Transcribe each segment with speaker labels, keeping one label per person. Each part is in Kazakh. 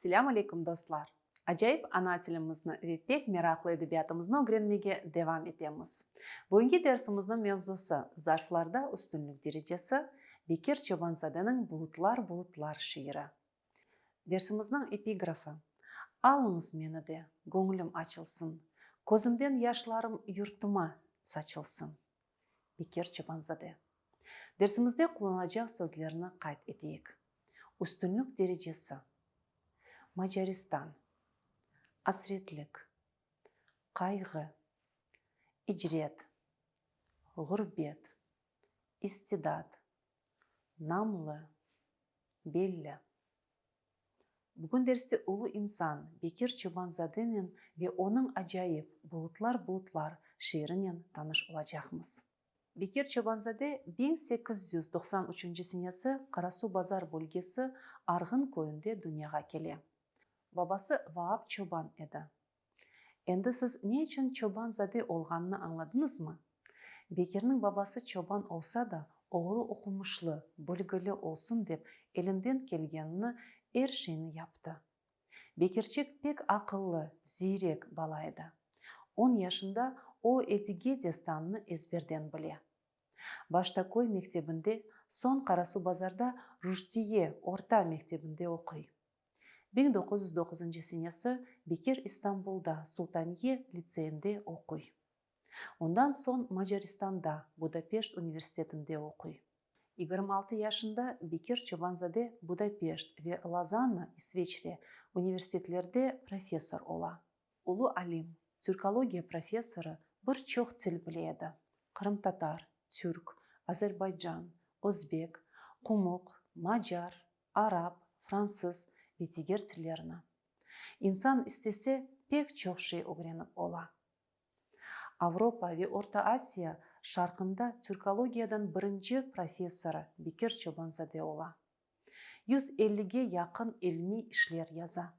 Speaker 1: Селям алейкум, достлар! Ажайып ана тілімізді үйретпек мерақлы әдебиятымыздың девам етеміз. Бүгінгі дәрісіміздің мемзусы, «Зарфларда үстінлік дәрежесі» Бекер Чобанзаданың «Бұлытлар, бұлытлар» шиыры. Дәрісіміздің эпиграфы «Алыңыз мені де, көңілім ачылсын, көзімден яшларым юртыма сачылсын». Бекер Чобанзаде. Дәрісімізде қолданылажақ сөзлеріні қайт етейік. Үстінлік дәрежесі – мажаристан Асретлік, қайғы Иджрет, ғұрбет истидат намлы беллі Бүгін дәрісте ұлы инсан Бекер Чубанзаденен ве оның ажайып «Бұлытлар-бұлытлар» шиірінен таныш олачақмыз. Бекер Чубанзаде 1893 сенесі Қарасу базар бөлгесі Арғын көйінде дүнияға келе бабасы ваап чобан еді енді сіз не үшін чобан заде болғанын аңладыңыз ма бекернің бабасы чобан олса да оғылы оқымышлы бүлгілі олсын деп елінден келгеніні әр шені япты. Бекерчек пек ақыллы зирек балайды. он яшында о әдіге дестанны әзберден біле Башта көй мектебінде сон қарасу базарда руждие орта мектебінде оқи 1909 сенесі Бекер Истанбулда Султанье лицейінде оқой. Ондан соң Мажаристанда Будапешт университетінде оқой. 26 яшында Бекер Чыванзаде Будапешт ве Лазанна Исвечре университетлерде профессор ола. Улу Алим, тюркология профессоры, бір чоқ тіл біледі. Қырым татар, Азербайджан, өзбек, құмық, мажар, араб, франсыз, пятигерцлерна. Инсан істесе пек чоқши огреніп ола. Авропа ве Орта Асия шарқында түркологиядан бірінші профессоры Бекер Чобанзаде ола. 150-ге яқын елми ішлер яза.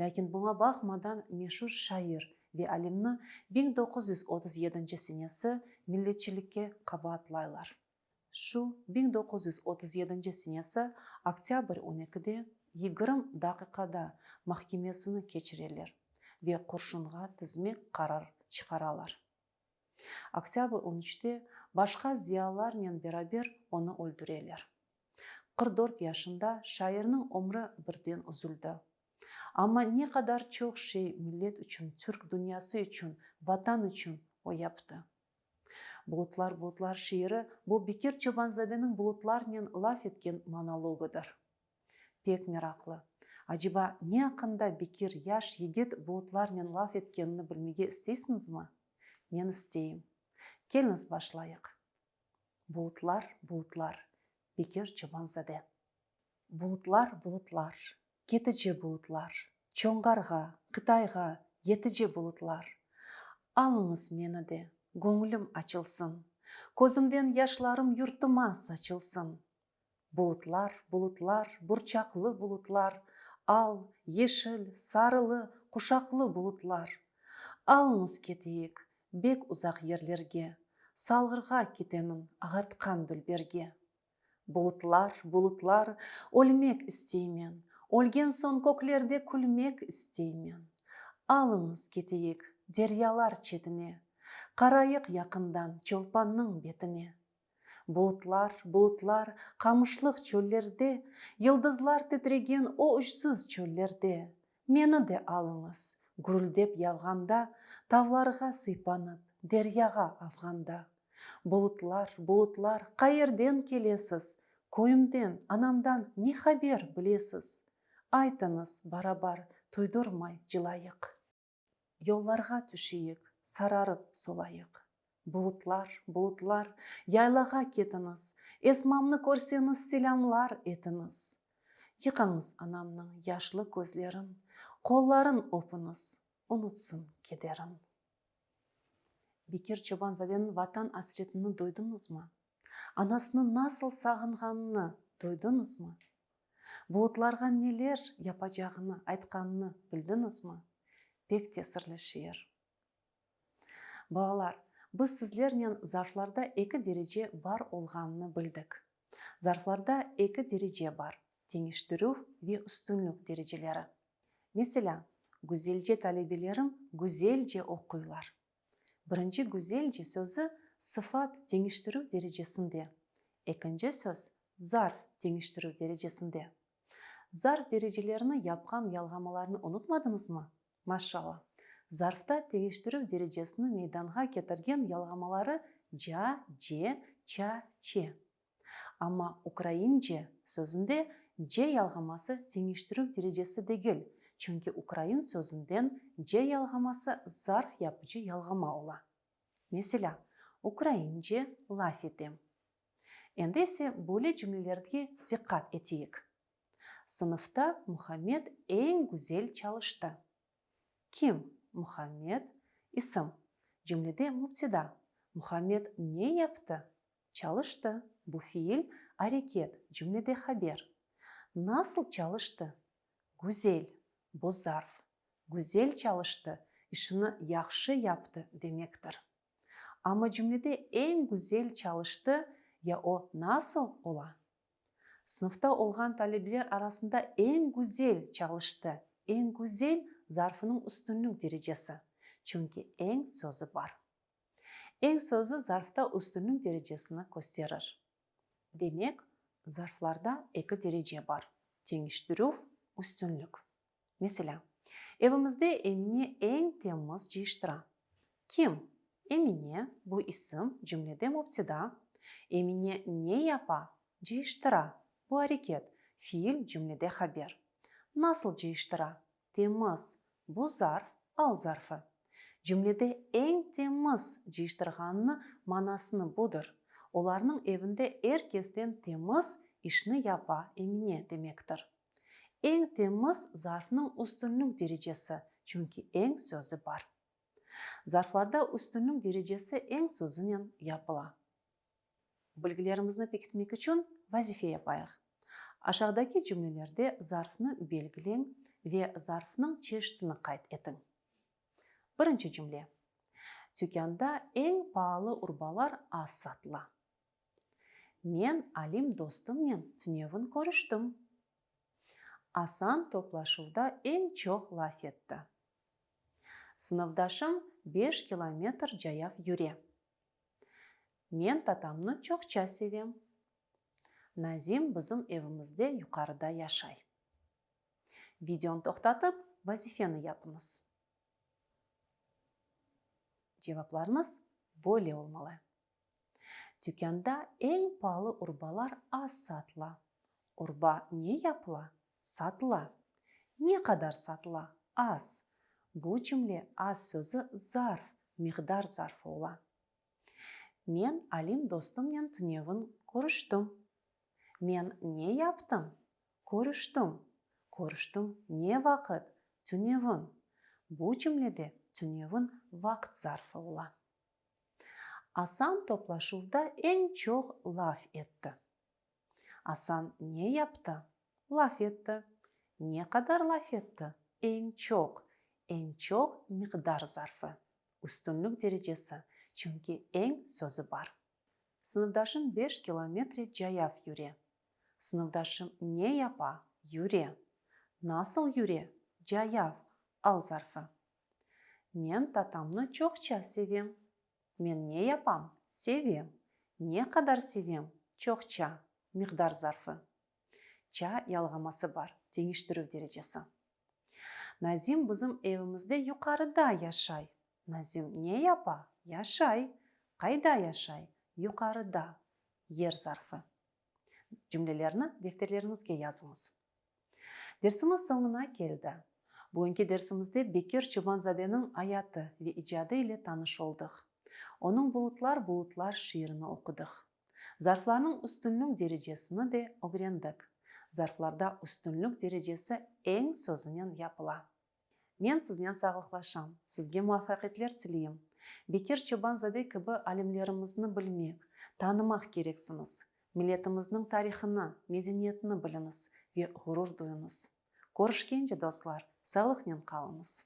Speaker 1: Ләкин бұңа бақмадан мешур шайыр ве әлемні 1937 сенесі милетчілікке қабатлайлар. Шу 1937 сенесі октябрь 12-де 20 дақиқада махкемесіні кечірелер ве құршынға тізмек қарар шығаралар октябрь 13-те башқа зиялар мен берабер оны өлдірелер 44 яшында шайырның өмірі бірден үзілді Ама не қадар чоқ шей миллет үшін, түрк дүниясы үшін, ватан үшін ояпты. Бұлытлар бұлытлар шиыры бұл бекер Чобанзаденің бұлытларнен лаф еткен монологыдыр пек мирақлы ажиба не ақында бекер яш егет мен лаф еткеніні білмеге істейсіңіз ма мен істейім келіңіз башылайық бұлытлар бұлытлар бекер чыбанзаде. бұлытлар бұлытлар кетіже бұлытлар чоңғарға қытайға етіже бұлытлар алыңыз мені де көңілім ачылсын көзімден яшларым юртыма сачылсын бұлытлар бұлытлар бұрчақлы бұлытлар ал ешіл сарылы құшақлы бұлытлар алыңыз кетейік бек ұзақ ерлерге салғырға кетемін ағартқан дүлберге бұлытлар бұлытлар өлмек істеймен өлген соң көклерде күлмек істеймен алыңыз кетейік дерялар четіне, қарайық яқындан чолпанның бетіне Бұлтлар, бұлтлар, қамышлық чөллерде, йылдызлар тетіреген о үшсіз чөллерде. мені де алыңыз гүрілдеп явғанда тауларға сыйпанып дарияға афғанда Бұлтлар, бұлтлар, қайырден келесіз көйімден, анамдан не хабер білесіз айтыңыз барабар тойдырмай жылайық Йолларға түшейік сарарып солайық Бұлтлар, бұлтлар, яйлаға кетіңіз Есмамны көрсеңіз селямлар етіңіз Еқаңыз анамның яшлы көзлерін қолларын опыңыз ұнытсын кедерін бекер чобанзаденің ватан асретінің дойдыңыз ма Анасының насыл сағынғанына дойдыңыз ма Бұлтларға нелер япа жағыны айтқанына білдіңіз ма бек те сырлы шиыр балалар біз сіздермен зарфларда екі дереже бар болғанын білдік зарфларда екі дереже бар теңештіру ве үстінлік дәрежелері Мысалы, гүзелже талебелерім гүзелже оқийлар бірінші гүзелже сөзі сыфат теңештіру дәрежесінде екінші сөз зарф теңештіру дәрежесінде зарф дәрежелеріні япқан ялғамаларын ұнытмадыңыз ма машалла зарфта тегештирүү дирижесіні мейданға кетірген ялғамалары жа же ча че Ама украинже сөзінде же ялғамасы теңештіру дережесі дегіл. Чүнки украин сөзінден же ялғамасы зарф япычы ялғама ола. Меселя, украинже лаф етем. Эндесе бөлі жүмелерге диққат етейік. Сыныфта Мұхаммед әң гүзел чалышты. Ким Мұхаммед исім жүмледе мұбтида Мухаммед не епті чалышты буфиль Арекет. жүмледе хабер насыл чалышты гузель бозарф гузель чалышты ишыны яқшы япты демектір ама жүмледе эң гузель чалышты я о насыл ола сыныфта олған талибелер арасында эң гузель чалышты эң гузель зарфының үстінің дережесі, чүнкі әң сөзі бар. Әң сөзі зарфта үстінің дережесіні көстерір. Демек, зарфларда әкі дереже бар. Теніштіруф үстінлік. Меселі, әвімізді әміне әң темміз жейштіра. Кім? Әміне бұ ісім жүмледем оптеда. Әміне не япа? Жейштіра. Бұ әрекет. Фиіл жүмледе хабер. Насыл жейштіра? Теміз бұл зарф ал зарфы. Жүмледе әң теміз жейштірғанны манасыны бұдыр. Оларның евінде әркестен теміз ішні япа еміне демектір. Әң теміз зарфның үстіннің дережесі, чүнки әң сөзі бар. Зарфларда үстіннің дережесі әң сөзінен япыла. Білгілерімізді бекітмек үшін вазифе япайық. Ашағдаки жүмлелерде зарфны белгілең ве зарфның чештіні қайт етің. Бірінші жүмле. Түкенда ең пағалы урбалар аз сатыла. Мен алим мен түневін көріштім. Асан топлашуда ең чоқ лаф етті. 5 километр жаяв юре. Мен татамны чоқ часевем. Назим бізім евімізде юқарыда яшай видеон тоқтатып, вазифені япымыз. Жевапларымыз боле олмалы. Түкенда ең палы ұрбалар аз сатыла. Ұрба не япыла? Сатыла. Не қадар сатыла? Аз. Бұ жүмле аз сөзі зарф, миғдар зарф ола. Мен алим достымнен түневін көріштім. Мен не яптым? Көріштім. Корштум не вақыт түневын. Бұл жүмледі түневын вақыт зарфы ола. Асан топлашуда ең чоқ лаф етті. Асан не япты? Лаф етті. Не қадар лаф етті? Ең чоқ. Ең чоқ миқдар зарфы. Үстінлік дережесі, чүнке ең сөзі бар. Сыныбдашым 5 километре жаяф юре. Сыныбдашым не япа юре. Насыл юре? Cayav. ал зарфы. Мен татамны чоқча севем. Мен не япам? Севем. Не қадар севем? Чоқча. Миғдар зарфы. Ча ялғамасы бар. Теңіштіру дәрежесі. Назим бұзым евімізде юқарыда яшай. Назим не япа? Яшай. Қайда яшай? Юқарыда. Ер зарфы. Жүмлелеріні дефтерлеріңізге жазыңыз. Дерсіміз соңына келді. Бүгінгі дерсімізде Бекер Чубанзаденің аяты ве ижады еле таныш олдық. Оның бұлытлар бұлытлар шиырыны оқыдық. Зарфларның үстінлік дережесіні де огрендік. Зарфларда үстінлік дережесі ең сөзінен япыла. Мен сізден сағықлашам, сізге муафақетлер тілейім. Бекер Чубанзаде кібі әлемлерімізді білмек, танымақ керексіңіз. Милетіміздің тарихына, мәдениетіні біліңіз ве ғұрур дойыңыз қорышкенде достар саулықпен қалыңыз